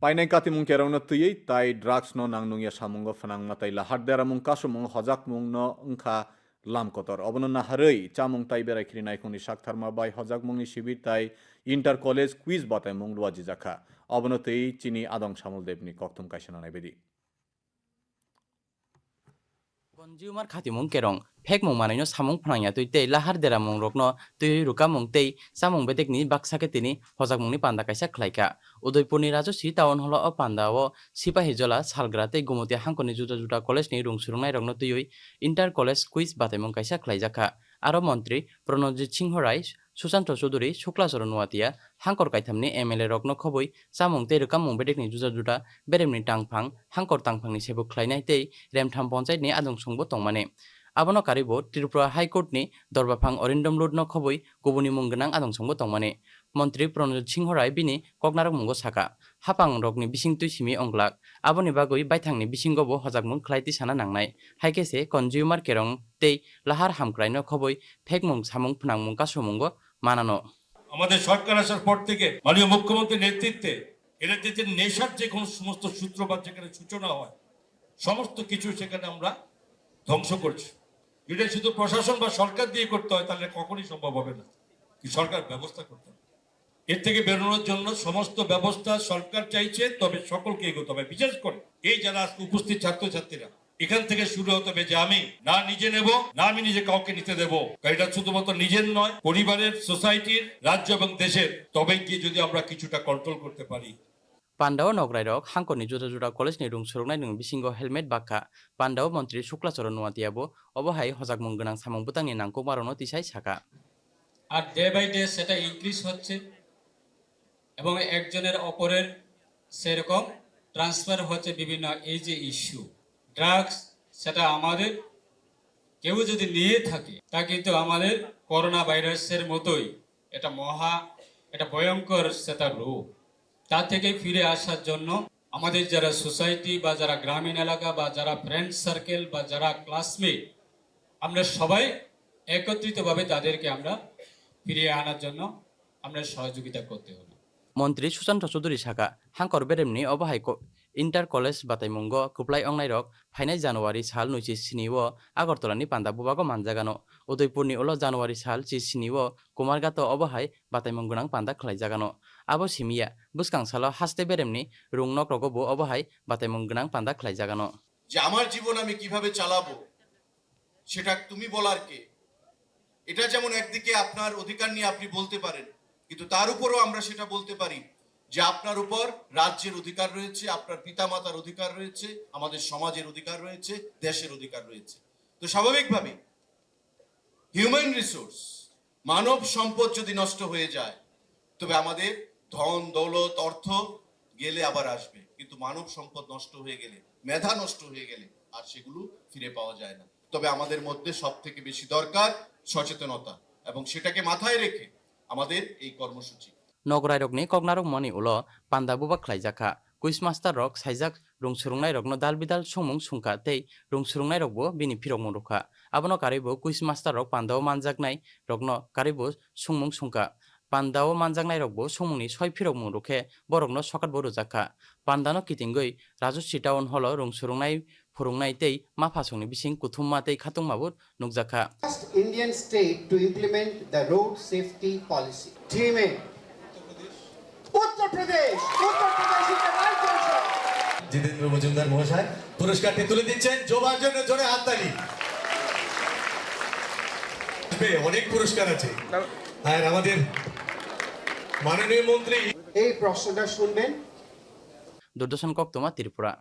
painai kati mung kerong no tuyei tai drugs no nang nung nungya samungo fanang matai lahar dera mung kasu mung hojak mung no ngkha lam kotor obono na harei chamung tai berai khiri nai khuni sak tharma bai hojak mung ni shibir tai inter college quiz batai mung luwa jijaka obono tei chini adong samul kerong, phek kaisana nai bedi consumer tui কেরং ফেক মুং মানাইনো সামুং ফনাইয়া তুই তেই লাহার দেরা মুং রকনো তুই রুকা মুং তেই সামুং বেদেকনি বাক্সাকে তিনি হজাক মুংনি পান্দা কাইসা খ্লাইকা উদয়পুরনি রাজস্বী টাউন হল অ পান্দা ও সিপাহি জলা সালগ্রা তেই গুমতিয়া হাঙ্কনি জুটা জুটা কলেজনি রুংসুরুংনাই রকনো তুই ইন্টার কলেজ কুইজ বাতাইমুং কাইসা খ্লাইজাখা আরও মন্ত্রী প্রণজিৎ সিংহ রায় সুশান্ত চৌধুরী শুক্লাচরণ ওয়াতিয়া হাঙ্কর কাইথামনি, এম এল এ রগ্ন খবই চামুং তেরকাম জুজা জুটা বেরেমনি টাংফাং হাঙ্কর টাংফাংনি সেবক খ্লাইনাই তেই রেমথাম পঞ্চায়েতনি আদং সংব তংমানে আবনো কারিব ত্রিপুরা হাইকোর্টনি দরবাফাং অরিন্দম লোডন খবৈ গুবুনি মুং গনাং আদং সংব তংমানে মন্ত্রী প্রণজিৎ সিংহ রায় বিনি কগনারক মুঙ্গ সাকা হাপাং রকনি বিসিং তুই সিমি অংলাক। আবনি বাগুই বাইথাংনি হজাক মুং খ্লাইতি সানা নাংনাই। হাইকেসে কনজিউমার কেরং তেই লাহার হামক্রাইন খবই ফেকমুং সামুং ফুনাংমুং কাসুমুঙ্গ মানানো। আমাদের সরকার আসার পর থেকে মাননীয় মুখ্যমন্ত্রীর নেতৃত্বে এটা নেশার যে কোনো সমস্ত সূত্রপাত যেখানে সূচনা হয়, সমস্ত কিছু সেখানে আমরা ধ্বংস করছি। এটা শুধু প্রশাসন বা সরকার দিয়ে করতে হয়, তাহলে কখনই সম্ভব হবে না। কি সরকার ব্যবস্থা করতে হবে। এর থেকে বেরোনোর জন্য সমস্ত ব্যবস্থা সরকার চাইছে, তবে সকলকে এগোতে হবে। বিশেষ করে এই যারা আজকে উপস্থিত ছাত্রছাত্রীরা এখান থেকে শুরু হতে হবে যে আমি না নিজে নেব না আমি নিজে কাউকে নিতে দেবো। এটা শুধুমাত্র নিজের নয় পরিবারের সোসাইটির রাজ্য এবং দেশের। তবে গিয়ে যদি আমরা কিছুটা কন্ট্রোল করতে পারি। পান্ডাও নগরাইরক হাঙ্কনি জুদা জুদা কলেজনি রুম সুরুংনাই নুং বিসিংগ হেলমেট বাক্কা। পান্ডাও মন্ত্রী শুক্লাচরণ নোয়াতিয়াবো অবহাই হজাকমুং গনাং সামংবুতাংনি নাংকো মারনো তিসাই ছাকা। আর ডে বাই ডে সেটা ইনক্রিজ হচ্ছে এবং একজনের অপরের সেরকম ট্রান্সফার হচ্ছে বিভিন্ন এই যে ইস্যু ড্রাগস সেটা আমাদের কেউ যদি নিয়ে থাকে, তা কিন্তু আমাদের করোনা ভাইরাসের মতোই এটা মহা, এটা ভয়ঙ্কর সেটা রোগ। তা থেকে ফিরে আসার জন্য আমাদের যারা সোসাইটি বা যারা গ্রামীণ এলাকা বা যারা ফ্রেন্ড সার্কেল বা যারা ক্লাসমেট আমরা সবাই একত্রিতভাবে তাদেরকে আমরা ফিরিয়ে আনার জন্য আমরা সহযোগিতা করতে হবে। মন্ত্রী সুশান্ত চৌধুরী শাখা, হাঙ্কর বেরেমনি অবহায় इन्टार कलेज बाताइमुंगो कुप्लाय अंनायरक फाइनाय जानुवारि साल नैजि स्निओ आगरतलानि पान्दा बुबागो मानजागानो उदयपुरनि उलो जानुवारि साल जि स्निओ कुमारगातो अबहाय बाताइमुं गोनां पान्दा ख्लायजागानो आबो सिमिया बुसकां सालो हास्ते बेरेमनि रुं नक्रगोबो अबहाय बाताइमुं गोनां पान्दा ख्लायजागानो যে আমার জীবন আমি কিভাবে চালাবো সেটা তুমি বলার কে এটা যেমন একদিকে আপনার অধিকার নিয়ে আপনি বলতে পারেন কিন্তু তার উপরও আমরা সেটা বলতে পারি যে আপনার উপর রাজ্যের অধিকার রয়েছে, আপনার পিতামাতার অধিকার রয়েছে, আমাদের সমাজের অধিকার রয়েছে, দেশের অধিকার রয়েছে। তো স্বাভাবিকভাবে হিউম্যান রিসোর্স মানব সম্পদ যদি নষ্ট হয়ে যায়, তবে আমাদের ধন, দৌলত, অর্থ গেলে আবার আসবে। কিন্তু মানব সম্পদ নষ্ট হয়ে গেলে, মেধা নষ্ট হয়ে গেলে আর সেগুলো ফিরে পাওয়া যায় না। তবে আমাদের মধ্যে সব থেকে বেশি দরকার সচেতনতা এবং সেটাকে মাথায় রেখে আমাদের এই কর্মসূচি। नगरायरकनि ककनारक मनि उलो पान्दा बुबा ख्लायजाखा कुइस मास्टार रक साइजाक रुं सुरुंनाय रकनो दाल बिदाल सुमुं सुंखा तै रुं सुरुंनाय रकबो बिनि फिरक मुं रखा आबनो कारिबो कुइस मास्टार रक पान्दाव मानजाकनाय रकनो कारिबो सुमुं सुंखा पान्दाव मानजाकनाय रकबो सुमुंनि सय फिरक मुं रखे बरकनो सकात बो रुजाखा पान्दानो किथिंगै राजस्वी टाउन हल रुं सुरुंनाय फुरुंनाय तै माफासंनि बिसिं कुथुममा तै खातुंमाबो नुकजाखा first Indian state to implement the road Jitendra Majumdar মহাশয় পুরস্কারটি তুলে দিচ্ছেন জোবার জন্য জোরে হাততালি তালি। অনেক পুরস্কার আছে। আর আমাদের মাননীয় মন্ত্রী এই প্রশ্নটা শুনবেন। দুর্দর্শন কক্তমা ত্রিপুরা।